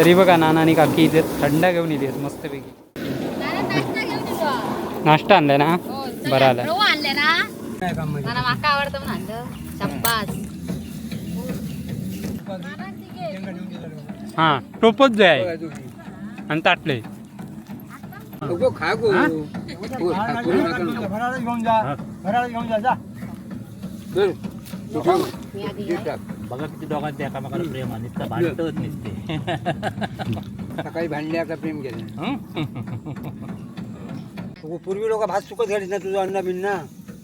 तरी बघा नाना आणि काकी इथे थंड घेऊन येते मस्तपैकी. नाश्ता आणलाय ना? बरं आलं. हां टोपच जे आहे आणि ताटले. आधी आहे. बघा किती दोघांचे एकामेकाला प्रेम आणि इतकं भांडतच नसते सकाळी भांडले आता प्रेम केलं? पूर्वी लोक भात सुकत घालीत ना तुझं अन्न बिन्न.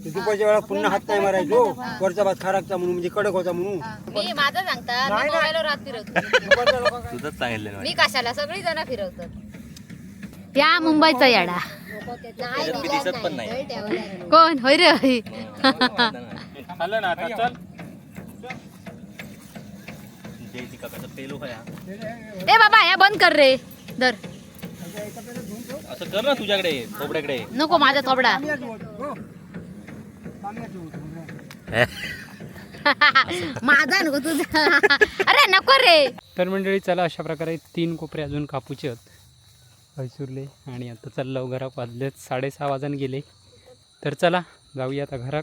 तू दुपारच्या वेळा पुन्हा हात नाही मारायचो. वरचा भात खाराकचा म्हणून म्हणजे कडक होता म्हणून. मी माझं सांगतात मी मोबाईलवर रात फिरवतो. दुपारच्या लोकांना तुझंच सांगितलं मी कशाला? सगळी जण फिरवतात. त्या मुंबईचा याडा. दिसत पण नाही. कोण? होय रे. होय आलं ना आता चल जयची काकाचा पेलो काय ए बाबा या बंद कर रे. दर असं कर ना तुझ्याकडे खोबड्याकडे नको माझा थोबडा. माझा नको तुझा. अरे नको रे. तर मंडळी चला अशा प्रकारे तीन कोपरे अजून कापूचे आहेत. हैसूरले आणि आता चाललं घरात वाजलेत साडेसहा वाजून गेले. तर चला जाऊया आता घरात.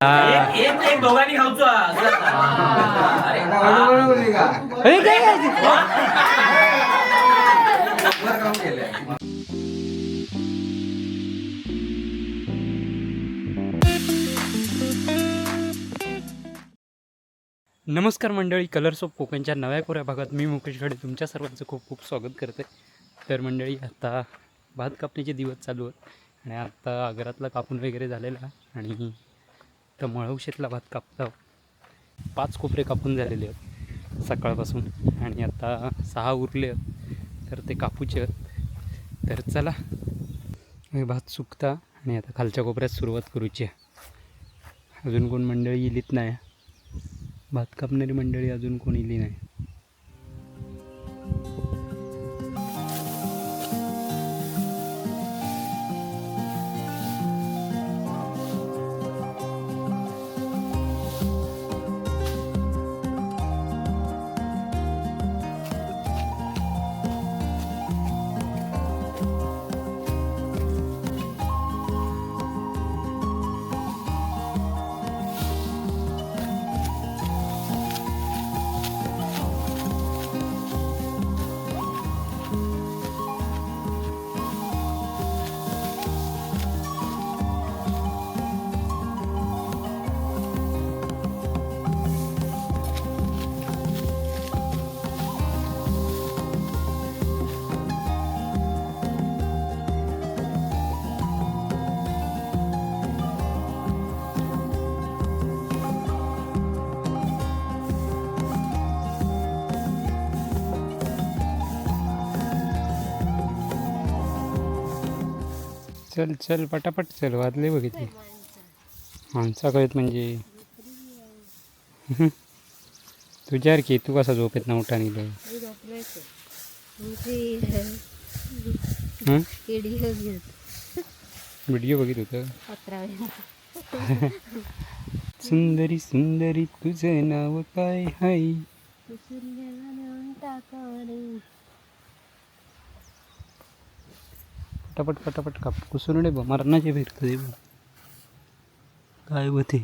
दोघांनी खाऊचो हे काय आहे? नमस्कार मंडळी कलर्स ऑफ कोकणच्या नव्या कोऱ्या भागात मी मुकेश घडे तुमच्या सर्वांचं खूप खूप स्वागत करते तर मंडळी आता भात कापणीचे दिवस चालू आहेत आणि आता घरातला कापून वगैरे झालेला. आणि तर मळवशेतला भात कापता पाच कोपरे कापून झालेले आहेत सकाळपासून. आणि आता सहा उरले आहेत. तर ते कापूचे आहेत. तर चला. भात सुकता आणि आता खालच्या कोपऱ्यात सुरुवात करूची आहे. अजून कोण मंडळी इलीत नाही. भात कापणारी मंडळी अजून कोण इली नाही. चल चल पटापट चल वाजले बघितले माणसा कळत म्हणजे. तुझ्यावर की तू कसा झोपेत ना उठा निघलं? व्हिडिओ बघित होतं? सुंदरी सुंदरी तुझं नाव काय हाय? पटापट पटापट काप. कुसुरडे बघ मरणाचे फिरतो बघ काय होते.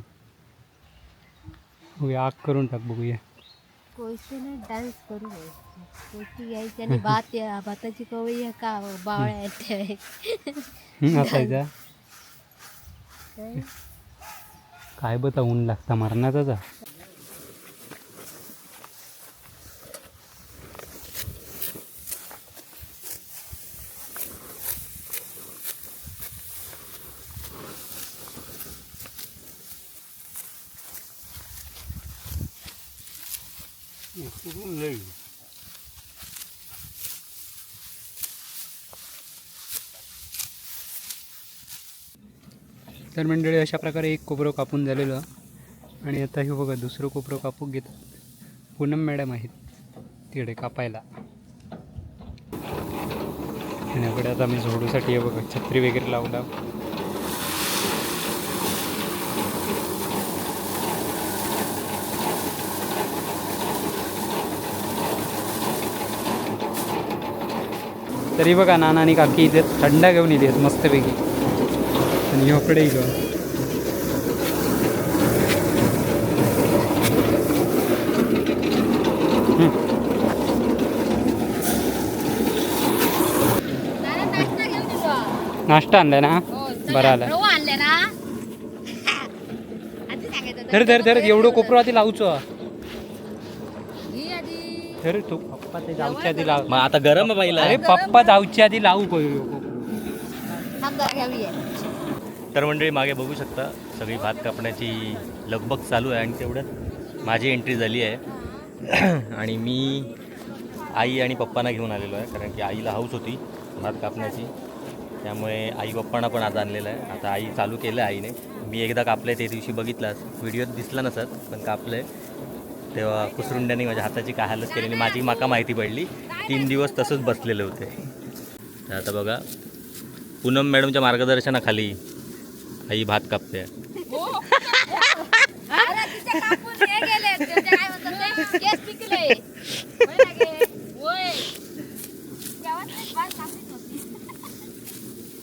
बघूया आग करून टाक बघूया. कोयतीने डान्स करू कोयती घ्यायची आणि भात या- भाताची कवळी का बावळ्या असायचा काय? बता ऊन लागता मरणाचा कुठून येईल तर मंडळी अशा प्रकारे एक कोपरं कापून झालेलं आणि आता हे बघा दुसरं कोपरं कापू घेतात पूनम मॅडम आहेत तिकडे कापायला. आणि आता मी झोडूसाठी हे बघा छत्री वगैरे लावला. तरी बघा नाना आणि काकी इथे थंड घेऊन येते मस्तपैकी. आणि इकडे. नाना नाश्ता आणलाय ना? बरं आलं. धर धर धर एवढं कोपरं आधी लावचं. धर तू. पप्पा ते जाऊच्या आधी लाव. मग आता गरम आहे पहिला. अरे पप्पा जाऊच्या आधी लावू. तर मंडळी मागे बघू शकता सगळी भात कापण्याची लगबग चालू आहे आणि तेवढ्यात माझी एंट्री झाली आहे. आणि मी आई आणि पप्पांना घेऊन आलेलो आहे कारण की आईला हाऊस होती भात कापण्याची. त्यामुळे आई पप्पांना पण आज आणलेलं आहे. आता आई चालू केलं आहे आईने. मी एकदा कापलं आहे ते दिवशी बघितलास व्हिडिओत दिसला नसत पण कापलं आहे तेव्हा कुसरुंड्याने माझ्या हाताची काय हालत केली आणि माझी माका माहिती पडली. तीन दिवस तसंच बसलेले होते. तर आता बघा पूनम मॅडमच्या मार्गदर्शनाखाली आई भात कापते. हे.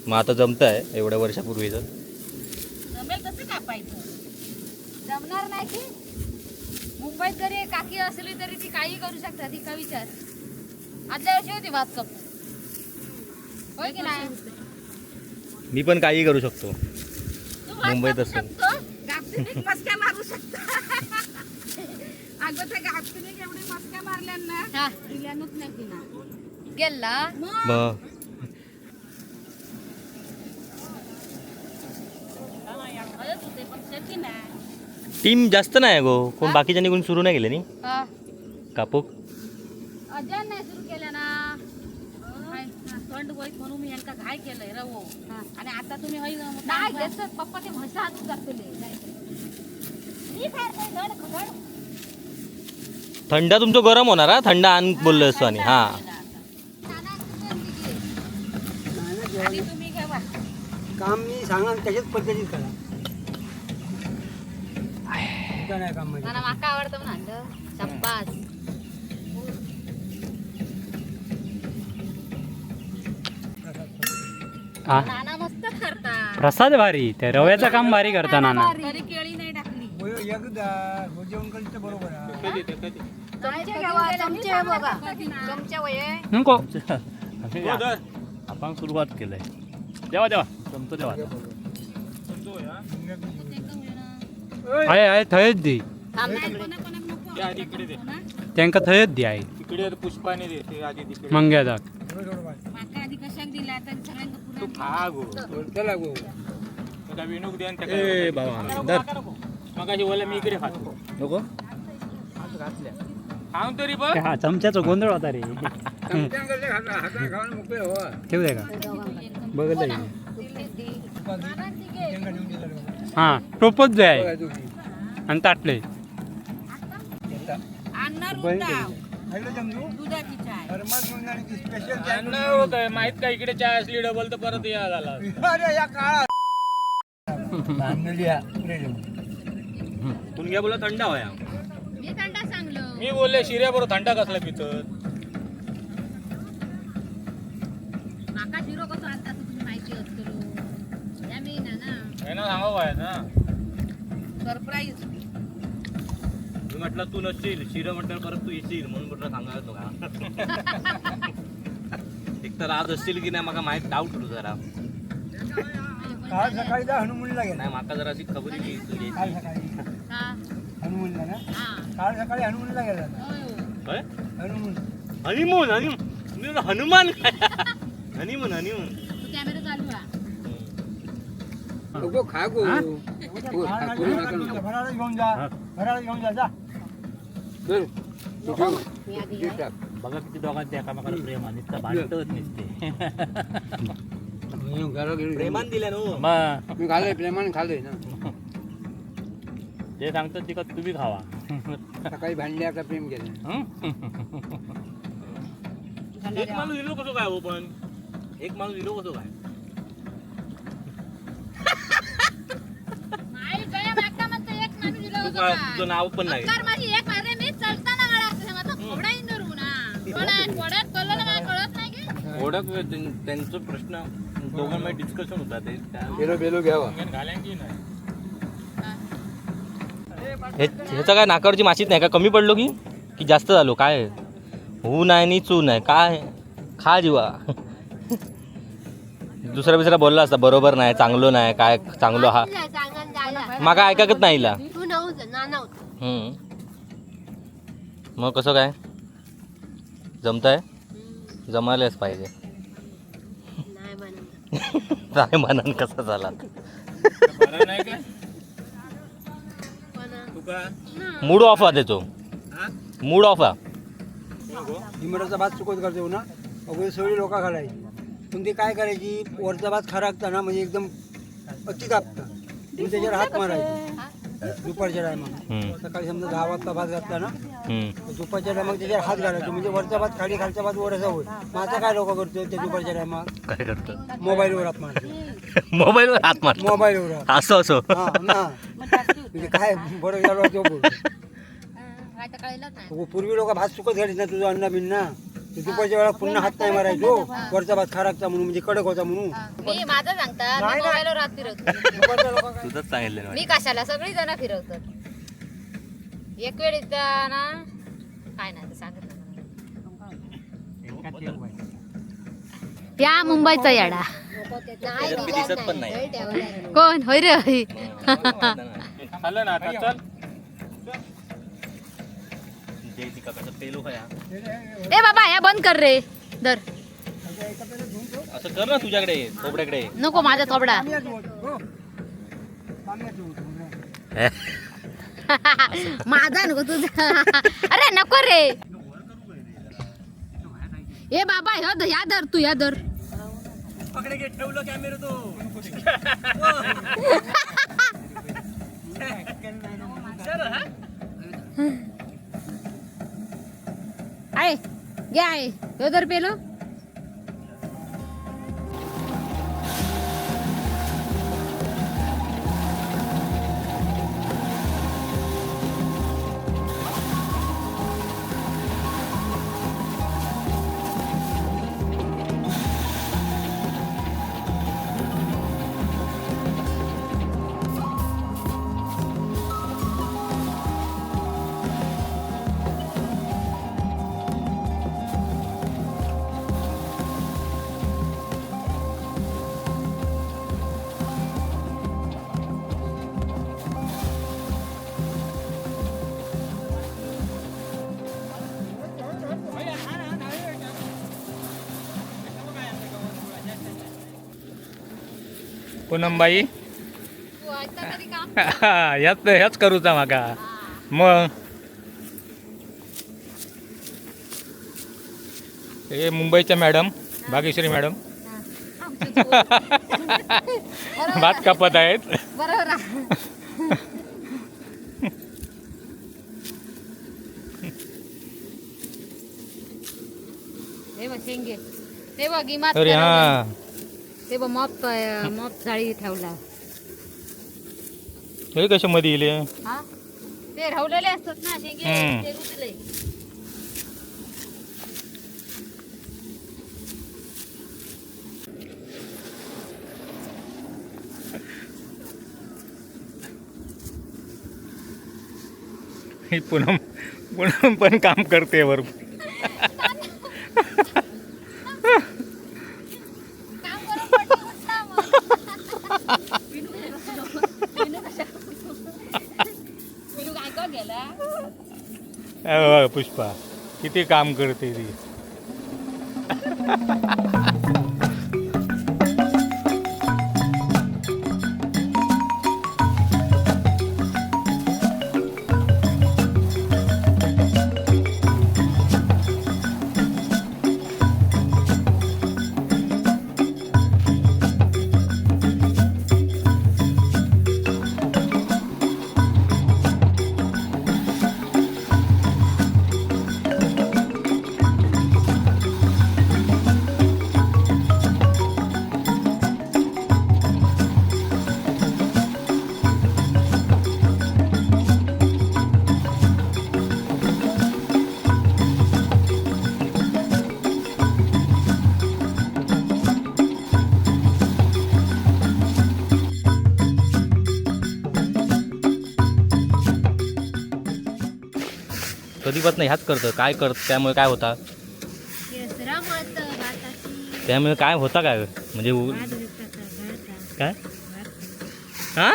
मग आता जमत आहे एवढ्या वर्षापूर्वीचं? जमेल तसं कापायचं. जमणार नाही की? मुंबईत जरी काकी असली तरी ती काही करू शकता ती का विचार? आदल्या वर्षी होती भात कप होय की नाही? मी पण काही करू शकतो. तू मुंबईत असून. मस्क्या मारू शकता. अगं त्या गाबठीने एवढी मस्क्या मारल्या ना दिल्यानच नाही तिला गेला मग? टीम जास्त नाही आहे गो. कोण बाकीच्या निघून सुरू नाही गेले नी? कापूक. नाही सुरू ना थंड होईत म्हणून मी यांका घाय केलंय रवो. आणि आता तुम्ही होई नाही त्याचं पप्पा ते म्हैसा हात. जातले थंड तुमचं गरम होणार हा? थंड आण बोललो असतो आणि हा काम मी सांगा त्याच्याच पद्धतीत करा. नाही काम म्हणजे नाना माका आवडतं म्हणलं शब्बास हा नाना मस्त करता. प्रसाद भारी. ते रव्याचं काम भारी करता नाना तरी केळी नाही टाकली. होय, एकदा. हो, जेवण करीत तर बरोबर आहे. चमचे घ्यावा चमचे बघा. चमचे वय नको. आपण सुरुवात केलंय. देवा देवा. जमतो देवा. आहे आहे थंयच दी. त्यांका थंयच दी आहे. तिकडे पुष्पाने आधी तिकडे. दिला तर सगळ्यांना तू पुन्हा खा गो चला गो आणि ए बाबा धर. बोला मी इकडे खातो. नको? खाऊन तरी बघ. हा चमच्याचा गोंधळ होता रे. हो. ठेवू दे का? बघत आहे. हा टोपच जाय बघा तुम्ही. आणि ताटले होत आहे माहीत का इकडे चाय असली डबल तर परत या झाला आहे. तुम्ही घ्या बोला थंड होया मी थंडा सांगलो मी बोलले शिर्या बरोबर थंडा कसला पितत माका शिरो कसो आणता तुम्ही माहिती असतो या मी ना ना यांना सांगावं ना. सरप्राईज. मी म्हटलं तू नसशील शिरं म्हटलं परत तू येशील म्हणून म्हटलं सांगायला का एक तर आज असशील की नाही मला माहीत डाऊट होतो जरा. काल सकाळी जा हनुमूनला गेला. नाही माका जरा अशी खबरी की तू काल यायची. सकाळी. हा. हनुमूनला ना? हा. काल सकाळी हनुमूनला गेला. होय? हनुमून हनीमून. हनीमून हनुमान काय? हनीमून कॅमेरा चालू आहे घराला घेऊन जा घराला घेऊन जा. जा मी आधी आहे. बघा किती दोघांचे एकामेकाला प्रेम आणि भांडतच नसते. प्रेमान दिल्या नो मग मी खाल्लंय प्रेमाने खाल्लंय ना. ते सांगतात ते का तुम्ही खावा. सकाळी भांडल्या का प्रेम केलं? एक माणूस दिलो कसं काय हो पण? एक माणूस दिलो कसं काय नाही, गया मागता म्हणतो एक माणूस दिलं तू? तुझं नाव पण नाही. अक्कार माझी एक माझे मी चलताना गाड्या असते मग तो घोडा इंदरू ना कोणात कोणात कळलं काय कळत नाही की ओळख त्यां- त्यांचं प्रश्न दोघांमध्ये डिस्कशन होता ते बेलो बेलो घ्यावा घालायची नाही. हे. ह्याचं काय नाकावरची माशीच नाही का? कमी पडलो की? की जास्त झालो? काय? होऊ नाही आणि चू नाही. काय? खा जीवा. दुसरा बिसरा बोलला असता बरोबर नाही चांगलो नाही काय चांगलो हा माका ऐकत नाही हिला. तू नव्हतं ना नव्हतं हम्म. मग कसं काय? जमताय? जमायलाच पाहिजे. नाही म्हणून काय म्हणन कसा झाला? तू मूड ऑफ आहे त्याचो मूड ऑफ आहे हिमराचा भात सुकत करतो ना? अगोदर सगळी लोक घालायची पण ते काय करायची? वरचा भात खराकता ना म्हणजे एकदम अति कापता त्याच्यावर हात मारायचे. दुपारच्या टायमाला. सकाळी समजा दहा वाजता भात घातला ना. दुपारच्या टायमाला त्याच्यावर हात घालायचे. म्हणजे वरचा भात खाली खालचा भात वर असा होईल मग आता काय लोक करतो त्या दुपारच्या टायमाला? काय करतो मोबाईलवर हात मारतो मोबाईलवर हात मारतो मोबाईलवर असं असो. हा ना. म्हणजे काय बरं झालं पूर्वी लोक भात सुकत घालीत ना तुझं अन्न बिन्ना. ते दुपारच्या वेळा पुन्हा हात नाही मारायचो. वरचा भात खराकचा म्हणून म्हणजे कडक होता म्हणून. मी माझं सांगतात मी मोबाईलवर रात फिरवतो. दुपारच्या लोक तुझंच सांगितलं मी कशाला? सगळी जण फिरवतात. एक वेळ इथं ना काय नाही ते सांगत या मुंबईचा याडा. दिसत पण नाही. कोण? होय रे होय. ना आता चल जयची काकाचा पेलो खया ए बाबा या बंद कर रे. दर असं कर ना तुझ्याकडे खोबड्याकडे नको माझा थोबडा. माझा नको तुझा. अरे नको रे. ए बाबा ह्या धर या धर तू या धर. ठेवलं कॅमेरा तो आहे घ्या आहे ह्यो धर पेलो. पूनमबाई. ह्याच ह्याच करूचा माका. मग. हे मुंबईच्या मॅडम भाग्यश्री मॅडम. भात कापत आहेत. अरे. हा. हे बघ मॉप मॉप जाळी ठेवला. हे कशा मध्ये येईल हा? ते रावलेले असतात ना शेंगे हम्म. ते रुजले ही पूनम पूनम पण काम करते वर काम करून पडली उठला मग. विनू विनू कशा- विनू काय का गेला अ, पुष्पा किती काम करते ती. कधीपासून ह्याच करतं. काय करत त्यामुळे काय होता? त्यामुळे काय होता काय? म्हणजे काय? हा?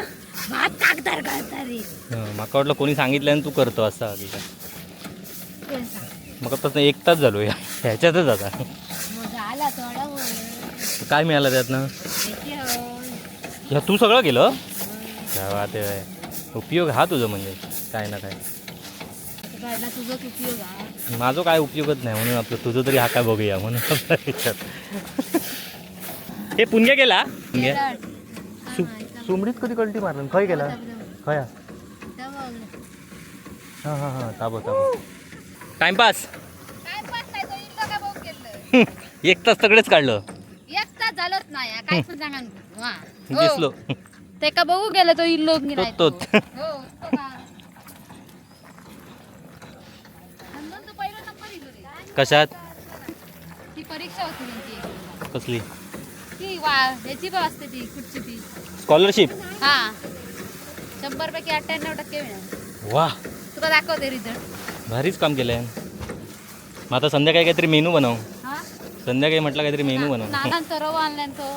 माका वाटलं कोणी सांगितलं आणि तू करतो असं की काय मग आतापासून एक तास झालो. या ह्याच्यातच आता. काय मिळालं त्यातनं? ह्या तू सगळं केलं? आहे. उपयोग हा तुझं म्हणजे. काय ना काय. काढला तुझाच उपयोग हा माझं काय उपयोगच नाही म्हणून आपलं तुझं तरी हा काय बघूया म्हणून. हे पुणग्या गेला? पुणग्या सुमडीत कधी कल्टी मारलं? खय गेला? खया. हां हां हां. ताबो ताबो टाइमपास एक तास सगळेच काढलं. एक तास झालंच नाही हा. काय पण सांगा. दिसलो. ते का बघू गेलं तो इल्लो. तोच हो तो का. नंदन तो पहिला नंबर इल्लो रे. कशात? ती परीक्षा होती त्यांची. कसली? ती वा ह्याची पण असते ती कुठची ती. स्कॉलरशिप हा. शंभर पैकी अठ्ठ्याण्णव टक्के मिळाले. वा. तुला दाखवते रिझल्ट भारीच काम केलंय. मग आता संध्याकाळी काहीतरी मेनू बनव. हा? संध्याकाळी म्हटलं काहीतरी मेनू बनव. नानांचा रवा आणलाय तो.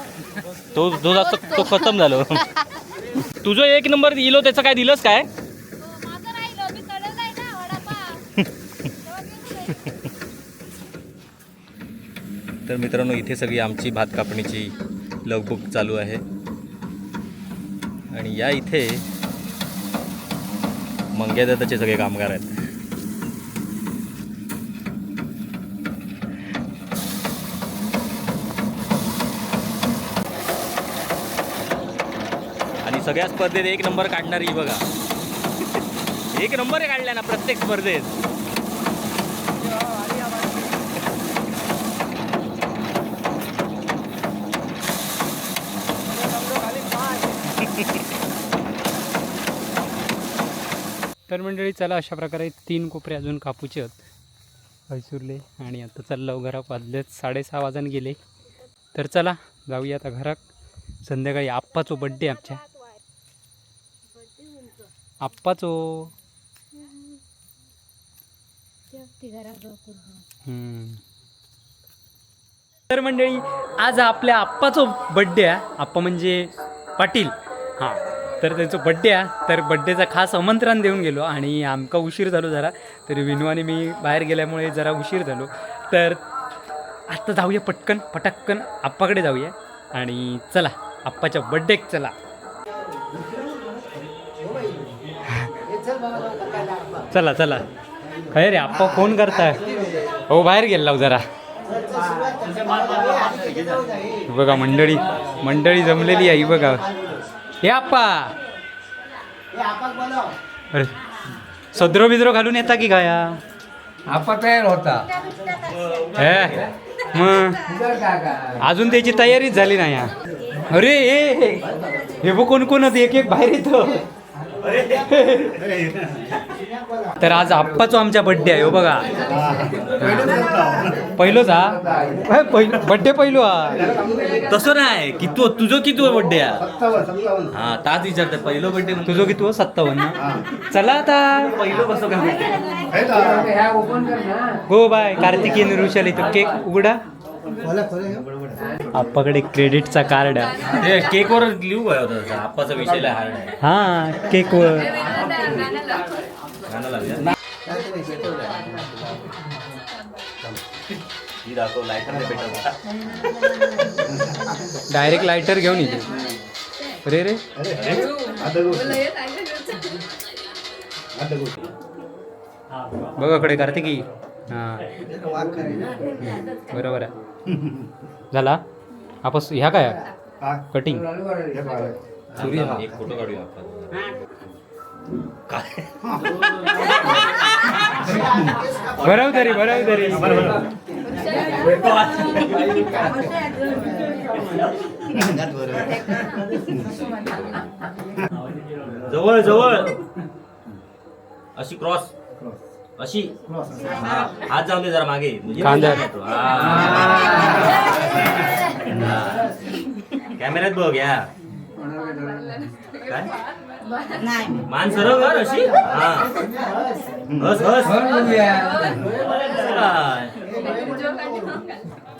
तो तो जास्त तो खतम झालो. तुझं एक नंबर इलो त्याचं काय दिलंस काय तो माझं राहिलं मी कळलं नाही ना वडापाव तेव्हा मी नाही. तर मित्रांनो इथे सगळी आमची भात कापणीची लगबुक चालू आहे. आणि या इथे मंग्यादाताचे सगळे कामगार आहेत. आणि सगळ्या स्पर्धेत एक नंबर काढणारी बघा. एक नंबर काढला ना प्रत्येक स्पर्धेत. तर मंडळी चला अशा प्रकारे तीन कोपरे अजून कापूचे आहेत. हैसूरले आणि आता चाललं घरात वाजलेत साडेसहा वाजून गेले. तर चला जाऊया आता घरात. संध्याकाळी आप्पाचो बड्डे आमच्या. आप्पाचो. तर मंडळी आज आपल्या आप्पाचो बड्डे आहे. आप्पा म्हणजे पाटील. हां. तर त्यांचं बड्डे आहे. तर बड्डेचं खास आमंत्रण देऊन गेलो आणि आमका उशीर झालो जरा. तरी विनू आणि मी बाहेर गेल्यामुळे जरा उशीर झालो. तर आता जाऊया पटकन पटक्कन आप्पाकडे जाऊया. आणि चला आप्पाच्या बड्डेक चला. चला चला. काय रे आप्पा फोन करताय? हो बाहेर गेला जरा. बघा मंडळी मंडळी जमलेली आहे बघा. हे आप्पा अरे सदरो बिद्रो घालून येता की काय? आपा तयार होता हे मग अजून त्याची तयारीच झाली नाही हा. अरे हे हे. हे बघ कोण कोण एक एक बाहेर येतो तर आज आप्पाचो आमच्या बड्डे आहे हो बघा. पहिलोच हा? पहिलो बड्डे पहिलो हा. तसं नाही किती तुझं किती बड्डे हा? ताच विचारते पहिलं बड्डे तुझं किती हो सत्तावन्न. चला आता. पहिलं कसं काय हो बाय. कार्तिकीय ऋषाल इथं. केक उघडा. आप्पाकडे क्रेडिटचा कार्ड आहे. केकवर लिहू? आप्पाचा विषय हार्ड आहे. हा केकवर. डायरेक्ट लायटर घेऊन येते अरे रे बघकडे कार्तिकी. हा. बरोबर आहे. झाला? आपण ह्या काय? कटिंग हा एक फोटो काढूया आपण. बरोबर तरी बरोबर तरी. जवळ जवळ. अशी क्रॉस अशी. हात जाऊन दे जरा मागे. म्हणजे. कॅमेऱ्यात बघ या. काय? मान सरळ कर अशी? हा. हस हस.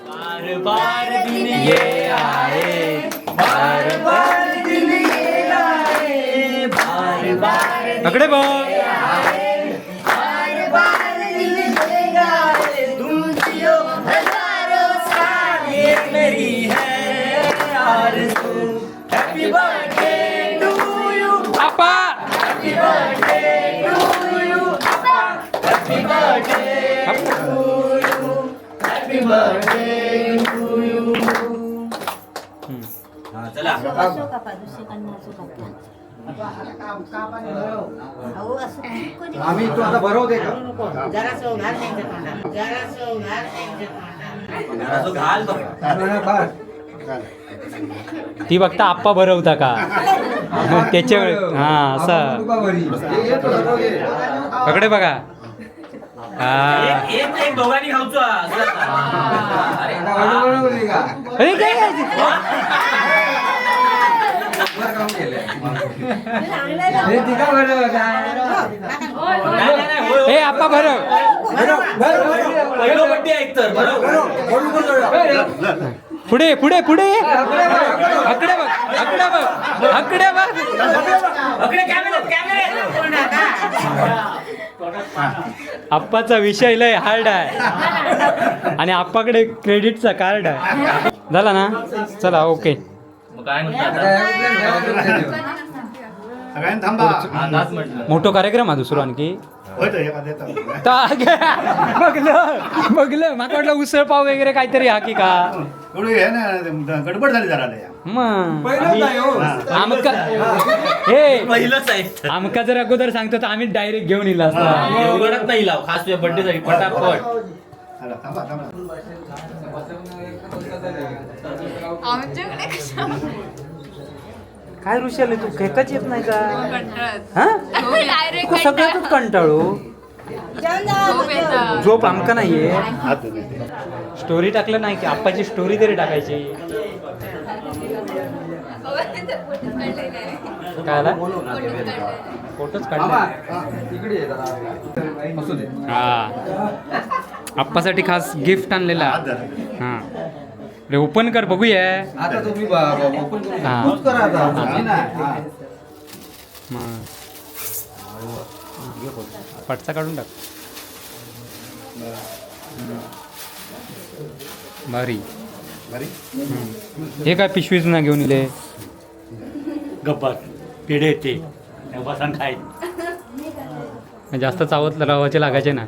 बार बार दिन ये आए बार बार दिन ये आए बार बार अकडे बघ तुम जियो हज़ारों साल ये मेरी है आरज़ू। आम्ही तो आता का? घाल ती बघता आप्पा भरवता का? त्याच्या वेळ हा असं. अकडे बघा. एक एक एक दोघांनी खाऊचो असं अरे अरे काय काय? नाही नाही नाही होय, होय. ए आप्पा भरव. पहिलं बड्डे तर बरोबर? पुढे पुढे पुढे. अकडे बघ कॅमेरा कॅमेरा आप्पाचा विषय लय हार्ड आहे. आणि आप्पाकडे क्रेडिटचा कार्ड आहे. झाला ना? चला ओके मोठो कार्यक्रम हा दुसरो आणखी. होय तो एखाद्याचा. ता- बघलं बघलं. माका वाटलं उसळ पाव वगैरे काहीतरी हा की का? हे ना गडबड झाली जरा लय. मग हा. आमका हे. पहिलंच आहे. आमका जर अगोदर सांगतो तर आम्ही डायरेक्ट घेऊन येईल असता. उघडत नाही लाव. खास तुझ्या बड्डे साठी. पटापट. चला, थांबा थांबा. आमच्याकडे कशा काय ऋषाले तू घेताच येत नाही का? हा? तू सगळ्यातच कंटाळू. झोप आमका नाहीये. स्टोरी टाकलं नाही की आप्पाची स्टोरी तरी टाकायची. काय फोटोच काढला. हा. आप्पासाठी खास गिफ्ट आणलेला. हा. रे ओपन कर बघूया. आता तुम्ही ओपन हा. करा आता. पटचा काढून टाक. भारी. हे काय पिशवीच ना घेऊन इले? गप्पा पेढे ते बसान खाय. जास्त चावत लावायचे लागायचे ना.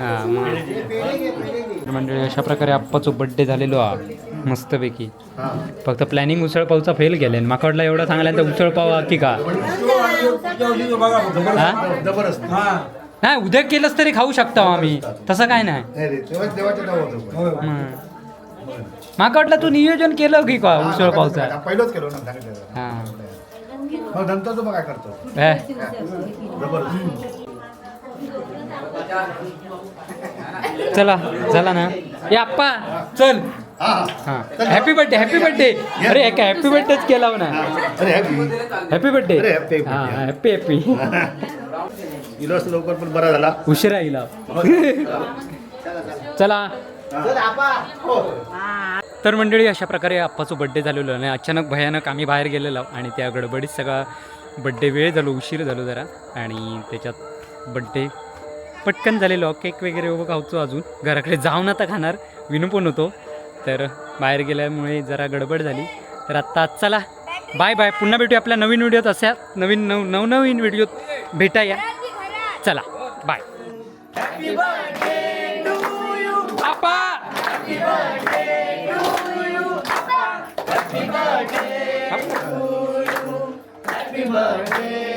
हा. मग. मंडळी अशा प्रकारे आप्पाचो बड्डे झालेलो हा मस्तपैकी. फक्त प्लॅनिंग उसळ पावचा फेल गेले माका वाटलं एवढं सांगल्यानंतर उसळ पाव की का. नाही उद्या केलंच तरी खाऊ शकतो आम्ही तसं काय नाही नाही रे, तेव्हा- तेव्हाच्या तेव्हा होतं. होय. हम्म. माका वाटलं तू नियोजन केलं की का उसळ पावचा पहिलंच केलं ना सांगितलं मग नंतर तो मग काय करतो हे. चला चला ना? ए आप्पा चल. हा. हा. हा हॅपी बर्थडे हॅपी बर्थडे अरे एका हॅपी बर्थडेच केला ना अरे हॅपी बर्थडे अरे, happy हा birthday. हॅपी हॅपी इलो असं लवकर पण बरा झाला. उशिरा येईल चला. तर मंडळी अशा प्रकारे आप्पाचं बड्डे झालेलो आणि अचानक भयानक आम्ही बाहेर गेलेलो आणि त्या गडबडीत सगळा बड्डे वेळ झालो उशीर झालो जरा. आणि त्याच्यात बड्डे पटकन झालेलो केक वगैरे उभं खावतो अजून. घराकडे जाऊन आता खाणार. विनू पण होतो. तर बाहेर गेल्यामुळे जरा गडबड झाली. तर आत्ता चला. बाय बाय पुन्हा भेटूया आपल्या नवीन व्हिडिओत. अशा नवीन नव नवनवीन व्हिडिओत भेटाया. चला. Bye Happy birthday.